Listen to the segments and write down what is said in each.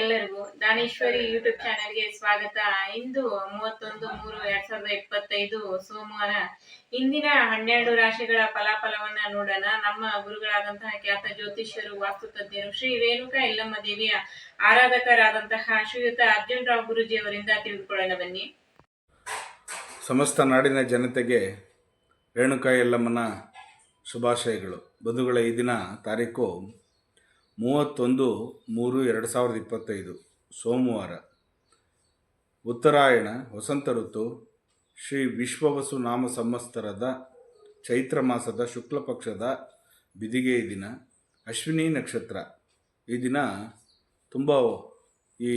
ಎಲ್ಲರಿಗೂ ದಾನೇಶ್ವರಿ ಯೂಟ್ಯೂಬ್ ಚಾನೆಲ್ಗೆ ಸ್ವಾಗತ. ಇಂದು ಮೂವತ್ತೊಂದು ಮೂರು ಎರಡ್ ಸಾವಿರದ ಇಪ್ಪತ್ತೈದು ಸೋಮವಾರ. ಇಂದಿನ ಹನ್ನೆರಡು ರಾಶಿಗಳ ಫಲಾಫಲವನ್ನ ನೋಡೋಣ. ನಮ್ಮ ಗುರುಗಳಾದಂತಹ ಖ್ಯಾತ ಜ್ಯೋತಿಷ್ಯರು, ವಾಸ್ತು ತಜ್ಞರು ಶ್ರೀ ರೇಣುಕಾ ಎಲ್ಲಮ್ಮ ದೇವಿಯ ಆರಾಧಕರಾದಂತಹ ಶ್ರೀಯುತ ಅರ್ಜುನ್ ರಾವ್ ಗುರುಜಿ ಅವರಿಂದ ತಿಳಿದುಕೊಳ್ಳೋಣ ಬನ್ನಿ. ಸಮಸ್ತ ನಾಡಿನ ಜನತೆಗೆ ರೇಣುಕಾ ಎಲ್ಲಮ್ಮನ ಶುಭಾಶಯಗಳು. ಬಂಧುಗಳ, ಈ ದಿನ ತಾರೀಕು ಮೂವತ್ತೊಂದು ಮೂರು ಎರಡು ಸಾವಿರದ ಇಪ್ಪತ್ತೈದು, ಸೋಮವಾರ. ಉತ್ತರಾಯಣ, ವಸಂತ ಋತು, ಶ್ರೀ ವಿಶ್ವವಸು ನಾಮ ಸಂವತ್ಸರದ ಚೈತ್ರ ಮಾಸದ ಶುಕ್ಲ ಪಕ್ಷದ ಬಿದಿಗೆ ದಿನ, ಅಶ್ವಿನಿ ನಕ್ಷತ್ರ. ಈ ದಿನ ತುಂಬ ಈ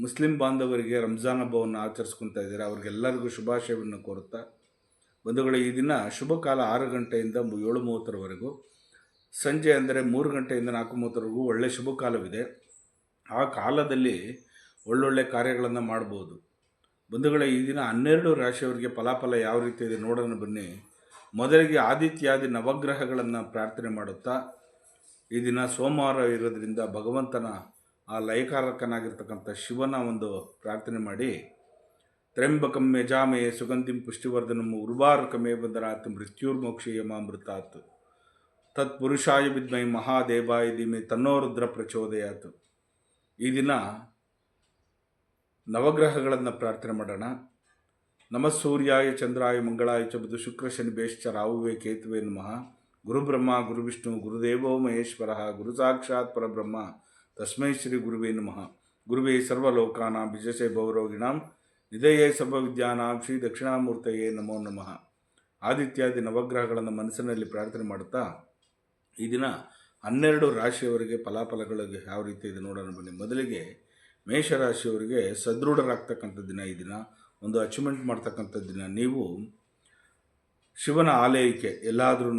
ಮುಸ್ಲಿಂ ಬಾಂಧವರಿಗೆ ರಂಜಾನ್ ಹಬ್ಬವನ್ನು ಆಚರಿಸ್ಕೊತಾ ಇದ್ದಾರೆ. ಅವ್ರಿಗೆಲ್ಲರಿಗೂ ಶುಭಾಶಯವನ್ನು ಕೋರುತ್ತಾ ಬಂಧುಗಳು, ಈ ದಿನ ಶುಭ ಕಾಲ ಆರು ಗಂಟೆಯಿಂದ ಏಳು ಮೂವತ್ತರವರೆಗೂ ಸಂಜೆ ಅಂದರೆ ಮೂರು ಗಂಟೆಯಿಂದ ನಾಲ್ಕು ಮೂವತ್ತರವರೆಗೂ ಒಳ್ಳೆಯ ಶುಭ ಕಾಲವಿದೆ. ಆ ಕಾಲದಲ್ಲಿ ಒಳ್ಳೊಳ್ಳೆ ಕಾರ್ಯಗಳನ್ನು ಮಾಡ್ಬೋದು. ಬಂಧುಗಳ, ಈ ದಿನ ಹನ್ನೆರಡು ರಾಶಿಯವರಿಗೆ ಫಲಾಫಲ ಯಾವ ರೀತಿ ಇದೆ ನೋಡೋಣ ಬನ್ನಿ. ಮೊದಲಿಗೆ ಆದಿತ್ಯಾದಿ ನವಗ್ರಹಗಳನ್ನು ಪ್ರಾರ್ಥನೆ ಮಾಡುತ್ತಾ, ಈ ದಿನ ಸೋಮವಾರ ಇರೋದರಿಂದ ಭಗವಂತನ ಆ ಲಯಕಾರಕನಾಗಿರ್ತಕ್ಕಂಥ ಶಿವನ ಒಂದು ಪ್ರಾರ್ಥನೆ ಮಾಡಿ ತ್ರಯಂಬಕಂ ಯಜಾಮಯೇ ಸುಗಂಧಿಂ ಪುಷ್ಟಿವರ್ಧನಂ ಉರ್ವಾರಕಮೇ ಬಂದರಾತ್ ಮೃತ್ಯುರ್ಮೋಕ್ಷಯಮಾಮೃತಾತ್. ತತ್ ಪುರುಷಾಯ ವಿದ್ಮೈ ಮಹಾದೇವಾಯ ಧೀಮೆ ತನ್ನೋ ರುದ್ರ ಪ್ರಚೋದಯಾತ್. ಈ ದಿನ ನವಗ್ರಹಗಳನ್ನು ಪ್ರಾರ್ಥನೆ ಮಾಡೋಣ. ನಮ ಸೂರ್ಯಾಯ ಚಂದ್ರಾಯ ಮಂಗಳಾಯ ಚ ಬುಧ ಶುಕ್ರ ಶನಿ ಬೇಶ್ಚ ರಾಹುವೇ ಕೇತುವೆ ನಮಃ. ಗುರುಬ್ರಹ್ಮ ಗುರುವಿಷ್ಣು ಗುರುದೇವೋ ಮಹೇಶ್ವರ, ಗುರು ಸಾಕ್ಷಾತ್ ಪರಬ್ರಹ್ಮ. ತಸ್ಮೈ ಶ್ರೀ ಗುರುವೇ ನಮಃ. ಗುರುವೇ ಸರ್ವಲೋಕಾನ ಬಿಜಸೆ ಭೌರೋಗಿಣಾಂ ನಿಧಯೇ ಸರ್ವವಿದ್ಯಾನಾಂ ಶ್ರೀ ದಕ್ಷಿಣಾಮೂರ್ತಯೇ ನಮೋ ನಮಃ. ಆದಿತ್ಯಾದಿ ನವಗ್ರಹಗಳನ್ನು ಮನಸ್ಸಿನಲ್ಲಿ ಪ್ರಾರ್ಥನೆ ಮಾಡುತ್ತಾ ಈ ದಿನ ಹನ್ನೆರಡು ರಾಶಿಯವರಿಗೆ ಫಲಾಫಲಗಳಿಗೆ ಯಾವ ರೀತಿ ಇದೆ ನೋಡೋಣ ಬನ್ನಿ. ಮೊದಲಿಗೆ ಮೇಷರಾಶಿಯವರಿಗೆ ಸದೃಢರಾಗ್ತಕ್ಕಂಥ ದಿನ ಈ ದಿನ. ಒಂದು ಅಚೀವ್ಮೆಂಟ್ ಮಾಡ್ತಕ್ಕಂಥ ದಿನ. ನೀವು ಶಿವನ ಆಲಯಕ್ಕೆ ಎಲ್ಲಾದ್ರೂ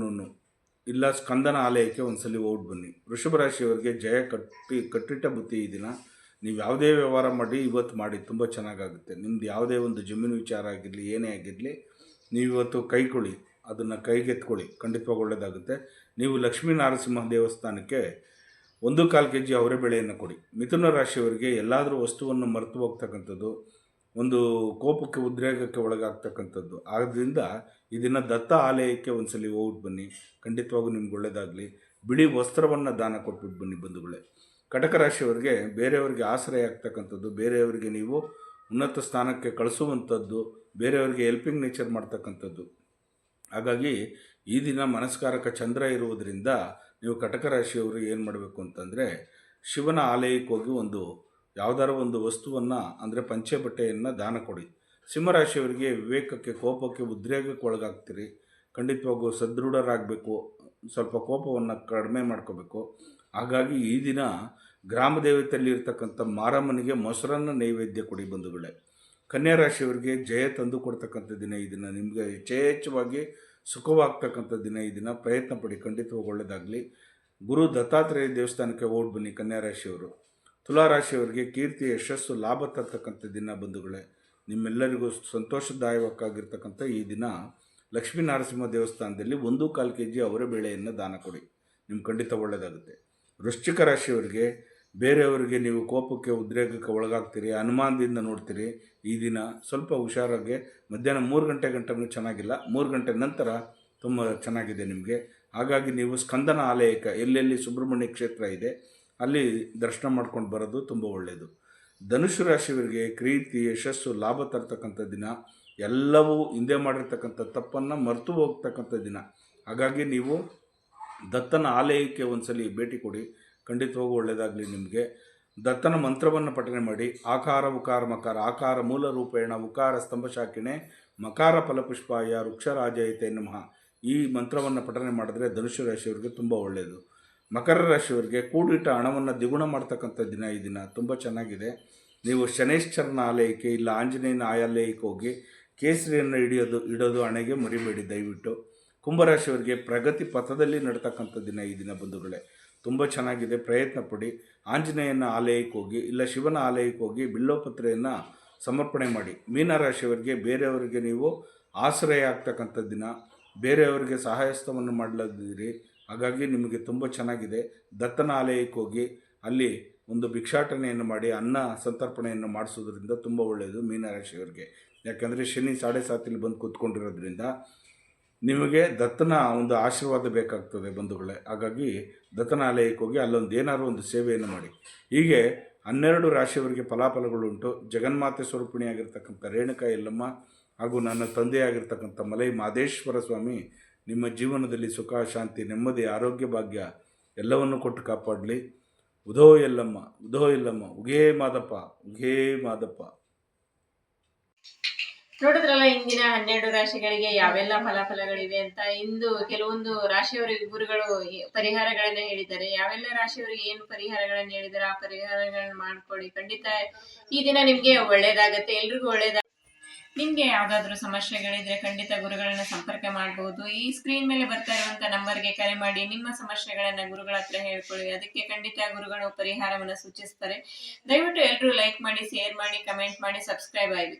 ಇಲ್ಲ ಸ್ಕಂದನ ಆಲಯಕ್ಕೆ ಒಂದ್ಸಲಿ ಓಟ್ ಬನ್ನಿ. ವೃಷಭ ರಾಶಿಯವರಿಗೆ ಜಯ ಕಟ್ಟಿ, ಕಟ್ಟಿಟ್ಟ ಬುತ್ತಿ ಈ ದಿನ. ನೀವು ಯಾವುದೇ ವ್ಯವಹಾರ ಮಾಡಿ, ಇವತ್ತು ಮಾಡಿ, ತುಂಬ ಚೆನ್ನಾಗಾಗುತ್ತೆ. ನಿಮ್ದು ಯಾವುದೇ ಒಂದು ಜಮೀನು ವಿಚಾರ ಆಗಿರಲಿ, ಏನೇ ಆಗಿರಲಿ, ನೀವು ಇವತ್ತು ಕೈಕೊಳ್ಳಿ ಅದನ್ನು ಕೈಗೆತ್ಕೊಳ್ಳಿ ಖಂಡಿತವಾಗಿ ಒಳ್ಳೆಯದಾಗುತ್ತೆ ನೀವು ಲಕ್ಷ್ಮೀ ನರಸಿಂಹ ದೇವಸ್ಥಾನಕ್ಕೆ ಒಂದು ಕಾಲು ಕೆ ಜಿ ಅವರೇ ಬೆಳೆಯನ್ನು ಕೊಡಿ. ಮಿಥುನ ರಾಶಿಯವರಿಗೆ ಎಲ್ಲಾದರೂ ವಸ್ತುವನ್ನು ಮರೆತು ಹೋಗ್ತಕ್ಕಂಥದ್ದು, ಒಂದು ಕೋಪಕ್ಕೆ, ಉದ್ರೇಕಕ್ಕೆ ಒಳಗಾಗ್ತಕ್ಕಂಥದ್ದು. ಆದ್ದರಿಂದ ಇದನ್ನು ದಿನ ದತ್ತ ಆಲಯಕ್ಕೆ ಒಂದ್ಸಲಿ ಹೋಗ್ಬಿಟ್ಟು ಬನ್ನಿ. ಖಂಡಿತವಾಗೂ ನಿಮ್ಗೆ ಒಳ್ಳೆಯದಾಗಲಿ ಬಿಳಿ ವಸ್ತ್ರವನ್ನು ದಾನ ಕೊಟ್ಬಿಟ್ಟು ಬನ್ನಿ ಬಂಧುಗಳೇ. ಕಟಕ ರಾಶಿಯವರಿಗೆ ಬೇರೆಯವರಿಗೆ ಆಶ್ರಯ ಆಗ್ತಕ್ಕಂಥದ್ದು, ಬೇರೆಯವರಿಗೆ ನೀವು ಉನ್ನತ ಸ್ಥಾನಕ್ಕೆ ಕಳಿಸುವಂಥದ್ದು, ಬೇರೆಯವರಿಗೆ ಹೆಲ್ಪಿಂಗ್ ನೇಚರ್ ಮಾಡ್ತಕ್ಕಂಥದ್ದು. ಹಾಗಾಗಿ ಈ ದಿನ ಮನಸ್ಕಾರಕ ಚಂದ್ರ ಇರುವುದರಿಂದ ನೀವು ಕಟಕ ರಾಶಿಯವರು ಏನು ಮಾಡಬೇಕು ಅಂತಂದರೆ ಶಿವನ ಆಲಯಕ್ಕೆ ಹೋಗಿ ಒಂದು ಯಾವ್ದಾರ ಒಂದು ವಸ್ತುವನ್ನು, ಅಂದರೆ ಪಂಚೆ ಬಟ್ಟೆಯನ್ನು ದಾನ ಕೊಡಿ. ಸಿಂಹರಾಶಿಯವರಿಗೆ ವಿವೇಕಕ್ಕೆ, ಕೋಪಕ್ಕೆ, ಉದ್ರೇಕಕ್ಕೆ ಒಳಗಾಗ್ತೀರಿ. ಖಂಡಿತವಾಗೂ ಸದೃಢರಾಗಬೇಕು, ಸ್ವಲ್ಪ ಕೋಪವನ್ನು ಕಡಿಮೆ ಮಾಡ್ಕೋಬೇಕು. ಹಾಗಾಗಿ ಈ ದಿನ ಗ್ರಾಮ ದೇವತೆಯಲ್ಲಿ ಇರ್ತಕ್ಕಂಥ ಮಾರಮ್ಮನಿಗೆ ಮೊಸರನ್ನು ನೈವೇದ್ಯ ಕೊಡಿ ಬಂಧುಗಳೇ. ಕನ್ಯಾ ರಾಶಿಯವರಿಗೆ ಜಯ ತಂದು ಕೊಡ್ತಕ್ಕಂಥ ದಿನ ಈ ದಿನ. ನಿಮಗೆ ಯಥೇಚ್ಛವಾಗಿ ಸುಖವಾಗ್ತಕ್ಕಂಥ ದಿನ ಈ ದಿನ. ಪ್ರಯತ್ನ ಪಡಿ ಖಂಡಿತವಾಗಿ ಒಳ್ಳೆಯದಾಗಲಿ ಗುರು ದತ್ತಾತ್ರೇಯ ದೇವಸ್ಥಾನಕ್ಕೆ ಓಡ್ ಬನ್ನಿ ಕನ್ಯಾ ರಾಶಿಯವರು ತುಲಾ ರಾಶಿಯವರಿಗೆ ಕೀರ್ತಿ, ಯಶಸ್ಸು, ಲಾಭ ತರ್ತಕ್ಕಂಥ ದಿನ ಬಂಧುಗಳೇ. ನಿಮ್ಮೆಲ್ಲರಿಗೂ ಸಂತೋಷದಾಯಕವಾಗಿರ್ತಕ್ಕಂಥ ಈ ದಿನ ಲಕ್ಷ್ಮೀ ನರಸಿಂಹ ದೇವಸ್ಥಾನದಲ್ಲಿ ಒಂದು ಕಾಲು ಕೆ ಜಿ ಅವರ ಬೇಳೆಯನ್ನು ದಾನ ಕೊಡಿ. ನಿಮ್ಗೆ ಖಂಡಿತ ಒಳ್ಳೆಯದಾಗುತ್ತೆ ವೃಶ್ಚಿಕ ರಾಶಿಯವರಿಗೆ ಬೇರೆಯವರಿಗೆ ನೀವು ಕೋಪಕ್ಕೆ ಉದ್ರೇಕಕ್ಕೆ ಒಳಗಾಗ್ತೀರಿ, ಅನುಮಾನದಿಂದ ನೋಡ್ತೀರಿ, ಈ ದಿನ ಸ್ವಲ್ಪ ಹುಷಾರಾಗಿ ಮಧ್ಯಾಹ್ನ ಮೂರು ಗಂಟೆ ಗಂಟೆನೂ ಚೆನ್ನಾಗಿಲ್ಲ, ಮೂರು ಗಂಟೆ ನಂತರ ತುಂಬ ಚೆನ್ನಾಗಿದೆ ನಿಮಗೆ. ಹಾಗಾಗಿ ನೀವು ಸ್ಕಂದನ ಆಲಯಕ್ಕೆ ಎಲ್ಲೆಲ್ಲಿ ಸುಬ್ರಹ್ಮಣ್ಯ ಕ್ಷೇತ್ರ ಇದೆ, ಅಲ್ಲಿ ದರ್ಶನ ಮಾಡ್ಕೊಂಡು ಬರೋದು ತುಂಬ ಒಳ್ಳೆಯದು ಧನುಷು ರಾಶಿಯವರಿಗೆ ಕ್ರೀತಿ, ಯಶಸ್ಸು, ಲಾಭ ತರ್ತಕ್ಕಂಥ ದಿನ, ಎಲ್ಲವೂ ಹಿಂದೆ ಮಾಡಿರ್ತಕ್ಕಂಥ ತಪ್ಪನ್ನು ಮರೆತು ಹೋಗ್ತಕ್ಕಂಥ ದಿನ. ಹಾಗಾಗಿ ನೀವು ದತ್ತನ ಆಲಯಕ್ಕೆ ಒಂದ್ಸಲಿ ಭೇಟಿ ಕೊಡಿ. ಖಂಡಿತವಾಗೂ ಒಳ್ಳೆಯದಾಗಲಿ ನಿಮಗೆ. ದತ್ತನ ಮಂತ್ರವನ್ನು ಪಠನೆ ಮಾಡಿ, ಆಕಾರ, ಉಕಾರ, ಮಕಾರ, ಆಕಾರ, ಮೂಲ ರೂಪೇಣ, ಉಕಾರ, ಸ್ತಂಭ ಶಾಖಿಣೆ ಮಕಾರ, ಫಲಪುಷ್ಪಾಯ, ವೃಕ್ಷರಾಜಯತೆ ನಮಃ. ಈ ಮಂತ್ರವನ್ನು ಪಠನೆ ಮಾಡಿದ್ರೆ ಧನುಷ್ಯ ರಾಶಿಯವರಿಗೆ ತುಂಬ ಒಳ್ಳೆಯದು ಮಕರ ರಾಶಿಯವರಿಗೆ ಕೂಡಿಟ್ಟ ಹಣವನ್ನು ದ್ವಿಗುಣ ಮಾಡ್ತಕ್ಕಂಥ ದಿನ ಈ ದಿನ ತುಂಬ ಚೆನ್ನಾಗಿದೆ. ನೀವು ಶನೇಶ್ವರನ ಆಲಯಕ್ಕೆ ಇಲ್ಲ ಆಂಜನೇಯನ ಆಯಾಲಯಕ್ಕೆ ಹೋಗಿ ಕೇಸರಿಯನ್ನು ಹಿಡಿಯೋದು, ಇಡೋದು ಹಣೆಗೆ ಮರಿಬೇಡಿ ದಯವಿಟ್ಟು. ಕುಂಭರಾಶಿಯವರಿಗೆ ಪ್ರಗತಿ ಪಥದಲ್ಲಿ ನಡ್ತಕ್ಕಂಥ ದಿನ ಈ ದಿನ ಬಂಧುಗಳೇ. ತುಂಬ ಚೆನ್ನಾಗಿದೆ. ಪ್ರಯತ್ನ ಪಡಿ. ಆಂಜನೇಯನ ಆಲಯಕ್ಕೆ ಹೋಗಿ, ಇಲ್ಲ ಶಿವನ ಆಲಯಕ್ಕೆ ಹೋಗಿ ಬಿಲ್ಲೋಪತ್ರೆಯನ್ನು ಸಮರ್ಪಣೆ ಮಾಡಿ. ಮೀನರಾಶಿಯವರಿಗೆ ಬೇರೆಯವರಿಗೆ ನೀವು ಆಶ್ರಯ ಆಗ್ತಕ್ಕಂಥ ದಿನ. ಬೇರೆಯವರಿಗೆ ಸಹಾಯಸ್ತವನ್ನು ಮಾಡಲಿದ್ದೀರಿ ಹಾಗಾಗಿ ನಿಮಗೆ ತುಂಬ ಚೆನ್ನಾಗಿದೆ. ದತ್ತನ ಆಲಯಕ್ಕೆ ಹೋಗಿ, ಅಲ್ಲಿ ಒಂದು ಭಿಕ್ಷಾಟನೆಯನ್ನು ಮಾಡಿ, ಅನ್ನ ಸಂತರ್ಪಣೆಯನ್ನು ಮಾಡಿಸೋದ್ರಿಂದ ತುಂಬ ಒಳ್ಳೆಯದು ಮೀನರಾಶಿಯವರಿಗೆ ಯಾಕೆಂದರೆ ಶನಿ ಸಾಡೆ ಸಾತಿಲಿ ಬಂದು ಕೂತ್ಕೊಂಡಿರೋದ್ರಿಂದ ನಿಮಗೆ ದತ್ತನ ಒಂದು ಆಶೀರ್ವಾದ ಬೇಕಾಗ್ತದೆ ಬಂಧುಗಳೇ. ಹಾಗಾಗಿ ದತ್ತನಾಲಯಕ್ಕೆ ಹೋಗಿ ಅಲ್ಲೊಂದು ಏನಾದ್ರು ಒಂದು ಸೇವೆಯನ್ನು ಮಾಡಿ. ಹೀಗೆ ಹನ್ನೆರಡು ರಾಶಿಯವರಿಗೆ ಫಲಾಫಲಗಳುಂಟು ಜಗನ್ಮಾತೆ ಸ್ವರೂಪಿಣಿಯಾಗಿರ್ತಕ್ಕಂಥ ರೇಣುಕಾ ಎಲ್ಲಮ್ಮ ಹಾಗೂ ನನ್ನ ತಂದೆಯಾಗಿರ್ತಕ್ಕಂಥ ಮಲೈ ಮಾದೇಶ್ವರ ಸ್ವಾಮಿ ನಿಮ್ಮ ಜೀವನದಲ್ಲಿ ಸುಖ, ಶಾಂತಿ, ನೆಮ್ಮದಿ, ಆರೋಗ್ಯ, ಭಾಗ್ಯ ಎಲ್ಲವನ್ನು ಕೊಟ್ಟು ಕಾಪಾಡಲಿ. ಉದೋ ಎಲ್ಲಮ್ಮ ಉದೋ ಎಲ್ಲಮ್ಮ ಉಗೇ ಮಾದಪ್ಪ ಉಗೇ ಮಾದಪ್ಪ. ನೋಡಿದ್ರಲ್ಲ ಇಂದಿನ ಹನ್ನೆರಡು ರಾಶಿಗಳಿಗೆ ಯಾವೆಲ್ಲ ಫಲಾಫಲಗಳಿವೆ ಅಂತ? ಇಂದು ಕೆಲವೊಂದು ರಾಶಿಯವರಿಗೆ ಗುರುಗಳು ಪರಿಹಾರಗಳನ್ನ ಹೇಳಿದ್ದಾರೆ. ಯಾವೆಲ್ಲ ರಾಶಿಯವರಿಗೆ ಏನು ಪರಿಹಾರಗಳನ್ನ ಹೇಳಿದ್ದಾರೆ ಆ ಪರಿಹಾರಗಳನ್ನ ಮಾಡ್ಕೊಳ್ಳಿ. ಖಂಡಿತ ಈ ದಿನ ನಿಮ್ಗೆ ಒಳ್ಳೇದಾಗತ್ತೆ, ಎಲ್ರಿಗೂ ಒಳ್ಳೇದಾಗ ನಿಮ್ಗೆ ಯಾವ್ದಾದ್ರು ಸಮಸ್ಯೆಗಳಿದ್ರೆ ಖಂಡಿತ ಗುರುಗಳನ್ನ ಸಂಪರ್ಕ ಮಾಡಬಹುದು ಈ ಸ್ಕ್ರೀನ್ ಮೇಲೆ ಬರ್ತಾ ಇರುವಂತ ನಂಬರ್ಗೆ ಕರೆ ಮಾಡಿ, ನಿಮ್ಮ ಸಮಸ್ಯೆಗಳನ್ನ ಗುರುಗಳ ಹತ್ರ ಹೇಳ್ಕೊಳ್ಳಿ. ಅದಕ್ಕೆ ಖಂಡಿತ ಗುರುಗಳು ಪರಿಹಾರವನ್ನ ಸೂಚಿಸ್ತಾರೆ. ದಯವಿಟ್ಟು ಎಲ್ರು ಲೈಕ್ ಮಾಡಿ ಶೇರ್ ಮಾಡಿ ಕಮೆಂಟ್ ಮಾಡಿ ಸಬ್ಸ್ಕ್ರೈಬ್ ಆಗಿ